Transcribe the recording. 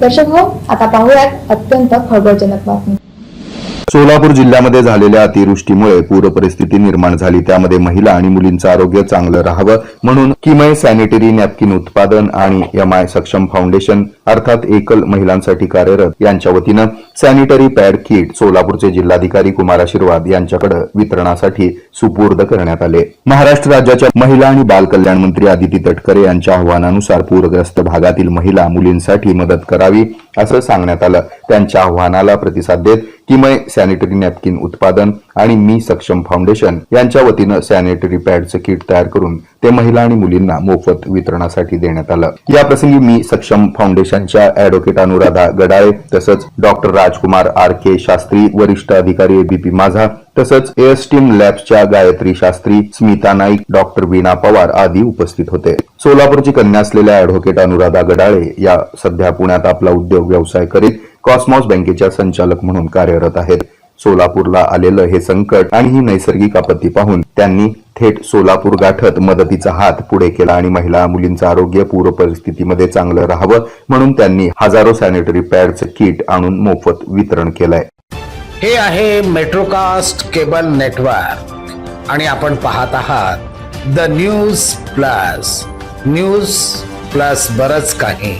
दर्शक हो आता पाहूयात अत्यंत खळबळजनक बातमी. सोलापूर जिल्ह्यामध्ये झालेल्या अतिवृष्टीमुळे पूर परिस्थिती निर्माण झाली. त्यामध्ये महिला आणि मुलींचं आरोग्य चांगलं राहावं म्हणून किमय सॅनिटरी नॅपकिन उत्पादन आणि एम आय सक्षम फाउंडेशन अर्थात एकल महिलांसाठी कार्यरत यांच्या वतीनं सॅनिटरी पॅड किट सोलापूरचे जिल्हाधिकारी कुमार आशीर्वाद यांच्याकडे वितरणासाठी सुपूर्द करण्यात आले. महाराष्ट्र राज्याच्या महिला आणि बाल कल्याण मंत्री आदिती तटकरे यांच्या आव्हानानुसार पूरग्रस्त भागातील महिला मुलींसाठी मदत करावी असं सांगण्यात आलं. त्यांच्या आव्हानाला प्रतिसाद देत किमय सॅनिटरी नॅपकिन उत्पादन आणि मी सक्षम फाउंडेशन यांच्या वतीनं सॅनिटरी पॅडचं किट तयार करून ते महिला आणि मुलींना मोफत वितरणासाठी देण्यात आलं. याप्रसंगी मी सक्षम फाउंडेशनच्या अॅडव्होकेट अनुराधा गडाळे तसंच doctor Rajkumar R K Shastri वरिष्ठ अधिकारी एबीपी माझा तसंच एअरस्टीम लॅब्सच्या गायत्री शास्त्री स्मिता नाईक डॉक्टर वीणा पवार आदी उपस्थित होते. सोलापूरची कन्या असलेल्या अॅडव्होकेट अनुराधा गडाळे या सध्या पुण्यात आपला उद्योग व्यवसाय करीत कॉस्मॉस बँकेच्या संचालक म्हणून कार्यरत आहेत. सोलापूरला आलेलं हे संकट आणि ही नैसर्गिक आपत्ती पाहून त्यांनी थेट सोलापूर गाठत मदतीचा हात पुढे केला आणि महिला मुलींचं आरोग्य पूर परिस्थितीमध्ये चांगलं राहावं म्हणून त्यांनी हजारो सॅनिटरी पॅडचं किट आणून मोफत वितरण केलंय. हे आहे मेट्रोकास्ट केबल नेटवर्क आणि आपण पाहत आहात the news plus news plus बरच काही.